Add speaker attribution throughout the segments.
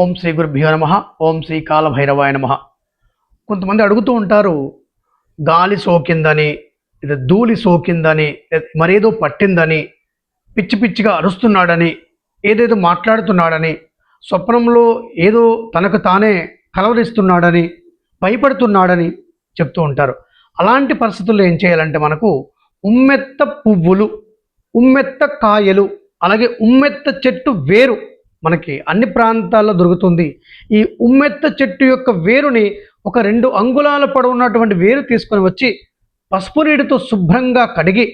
Speaker 1: ఓం శ్రీ గురుభ్యో నమ ఓం శ్రీ కాలభైరవాయ నమ. కొంతమంది అడుగుతూ ఉంటారు గాలి సోకిందని లేదా ధూళి సోకిందని మరేదో పట్టిందని పిచ్చి పిచ్చిగా అరుస్తున్నాడని ఏదేదో మాట్లాడుతున్నాడని స్వప్నంలో ఏదో తనకు తానే కలవరిస్తున్నాడని భయపడుతున్నాడని చెప్తూ ఉంటారు. అలాంటి పరిస్థితుల్లో ఏం చేయాలంటే మనకు ఉమ్మెత్త పువ్వులు ఉమ్మెత్త కాయలు అలాగే ఉమ్మెత్త చెట్టు వేరు మనకి అన్ని ప్రాంతాల్లో దొరుకుతుంది. ఈ ఉమ్మెత్త చెట్టు యొక్క వేరుని ఒక రెండు అంగుళాల పొడవున్నటువంటి వేరు తీసుకొని వచ్చి పసుపు నీటితో శుభ్రంగా కడిగి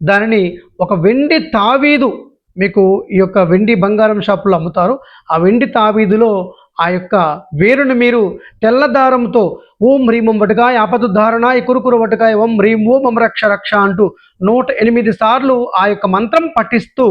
Speaker 1: దానిని ఒక వెండి తావీదు మీకు ఈ యొక్క వెండి బంగారం షాపులో అమ్ముతారు. ఆ వెండి తావీదులో ఆ యొక్క వేరుని మీరు తెల్ల దారంతో ఓం హ్రీం వటకాయ ఆపదు ధారణాయ కురుకురు వటకాయ ఓం హ్రీం ఓం అమరక్ష రక్ష అంటూ నూట ఎనిమిది సార్లు ఆ యొక్క మంత్రం పఠిస్తూ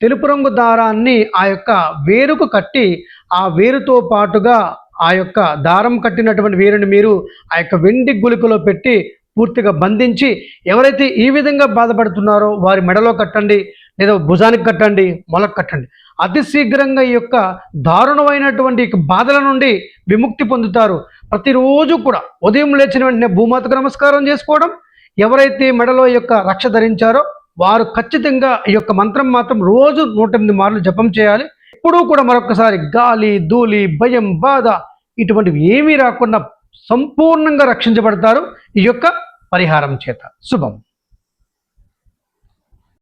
Speaker 1: తెలుపు రంగు దారాన్ని ఆ యొక్క వేరుకు కట్టి ఆ వేరుతో పాటుగా ఆ యొక్క దారం కట్టినటువంటి వేరుని మీరు ఆ యొక్క వెండి గులికలో పెట్టి పూర్తిగా బంధించి ఎవరైతే ఈ విధంగా బాధపడుతున్నారో వారి మెడలో కట్టండి లేదా భుజానికి కట్టండి మొలకు కట్టండి. అతి శీఘ్రంగా ఈ యొక్క దారుణమైనటువంటి బాధల నుండి విముక్తి పొందుతారు. ప్రతిరోజు కూడా ఉదయం లేచిన వెంటనే భూమాతకు నమస్కారం చేసుకోవడం ఎవరైతే మెడలో యొక్క రక్ష ధరించారో వారు ఖచ్చితంగా ఈ యొక్క మంత్రం మాత్రం రోజు నూట ఎనిమిది మార్లు జపం చేయాలి. ఎప్పుడూ కూడా మరొకసారి గాలి ధూళి భయం బాధ ఇటువంటివి ఏమీ రాకుండా సంపూర్ణంగా రక్షించబడతారు ఈ యొక్క పరిహారం చేత. శుభం.